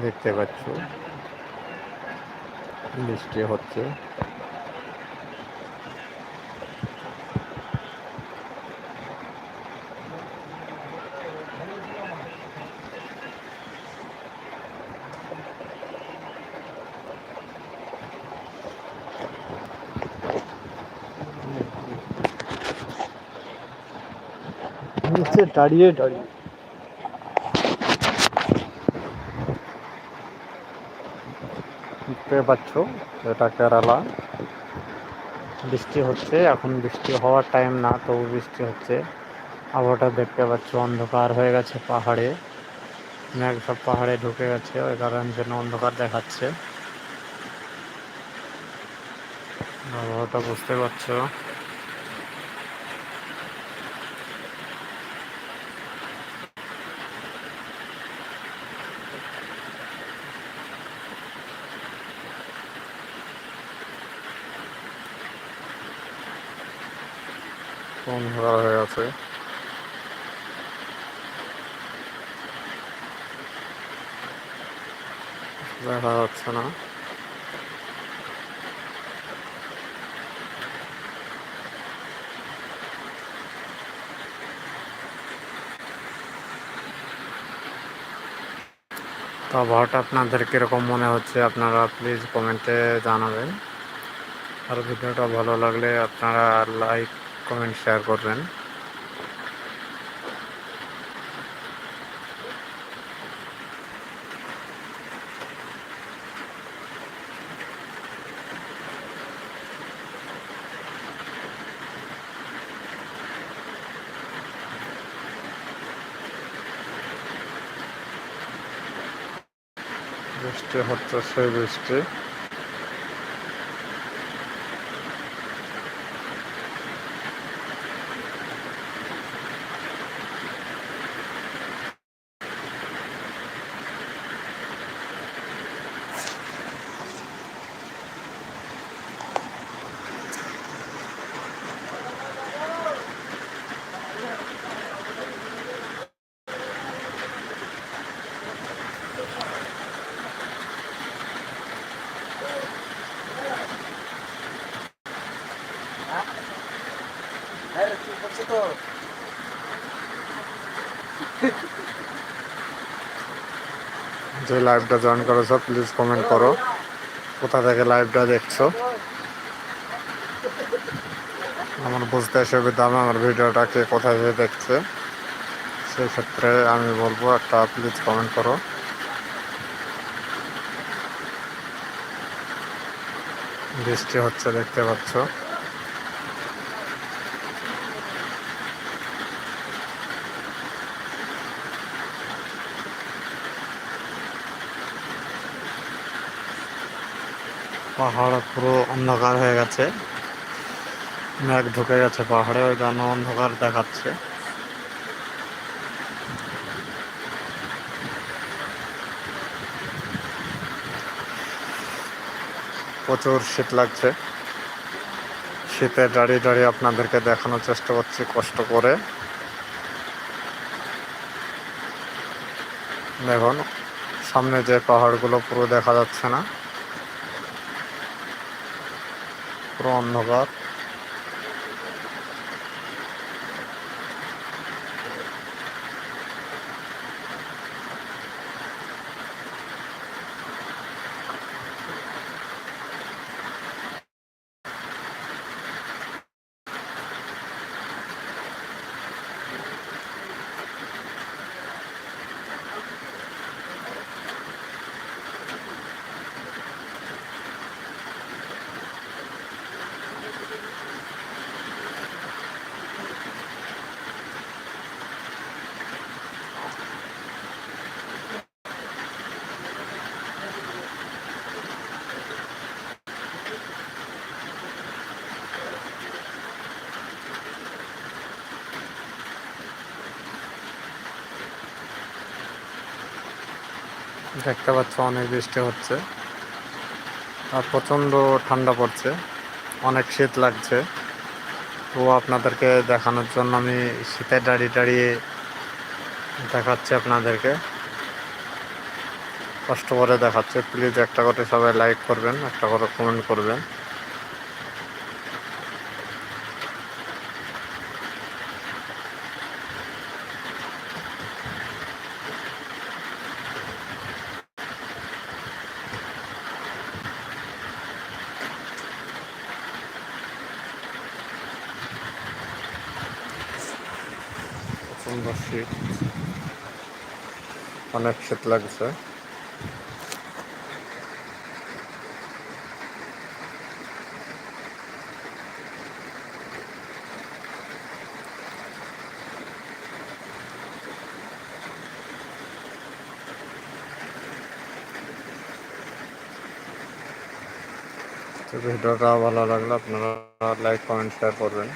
দেখতে পাচ্ছ। বৃষ্টি হচ্ছে। নিচে দাঁড়িয়ে দাঁড়িয়ে। দেখতে পাচ্ছ, এটা কেরালা। বৃষ্টি হচ্ছে, এখন বৃষ্টি হওয়ার টাইম না, তবু বৃষ্টি হচ্ছে। আবহাওয়াটা দেখতে পাচ্ছ, অন্ধকার হয়ে গেছে পাহাড়ে। মেঘ সব পাহাড়ে ঢুকে গেছে, ওই কারণ জন্য অন্ধকার দেখাচ্ছে। আবহাওয়াটা বুঝতে পারছ। অন্ধকার হয়ে আছে? দেখা যাচ্ছে না। তো আবহাওয়াটা আপনাদের কীরকম মনে হচ্ছে? আপনারা প্লিজ কমেন্টে জানাবেন। আর ভিডিওটা ভালো লাগলে আপনারা লাইক কমেন্ট শেয়ার করবেন। বৃষ্টি হচ্ছে সেই বৃষ্টি। যে লাইভটা জয়েন করেছ প্লিজ কমেন্ট করো। কোথা থেকে লাইভটা দেখছ? আমার বুঝতে সুবিধা হবে আমার ভিডিওটা কে কোথায় থেকে দেখছে, সেই ক্ষেত্রে আমি বলব, একটা প্লিজ কমেন্ট করো। বৃষ্টি হচ্ছে, দেখতে পাচ্ছ। পাহাড় পুরো অন্ধকার হয়ে গেছে। মেঘ ঢুকে গেছে পাহাড়ে, ওই জন্য অন্ধকার দেখাচ্ছে। প্রচুর শীত লাগছে। শীতে দাঁড়িয়ে দাঁড়িয়ে আপনাদেরকে দেখানোর চেষ্টা করছি কষ্ট করে। দেখুন, সামনে যে পাহাড়গুলো পুরো দেখা যাচ্ছে না। পুরো অন্ধকার। দেখতে পাচ্ছ অনেক বৃষ্টি হচ্ছে। আর প্রচণ্ড ঠান্ডা পড়ছে। অনেক শীত লাগছে। তো আপনাদেরকে দেখানোর জন্য আমি শীতে দাঁড়িয়ে দাঁড়িয়ে দেখাচ্ছি আপনাদেরকে। কষ্ট করে দেখাচ্ছে। প্লিজ একটা করে সবাই লাইক করবেন, একটা করে কমেন্ট করবেন। প্রচণ্ড শীত অনেক শীত লাগছে। ভিডিওটা ভালো লাগলে আপনারা লাইক কমেন্ট শেয়ার করবেন।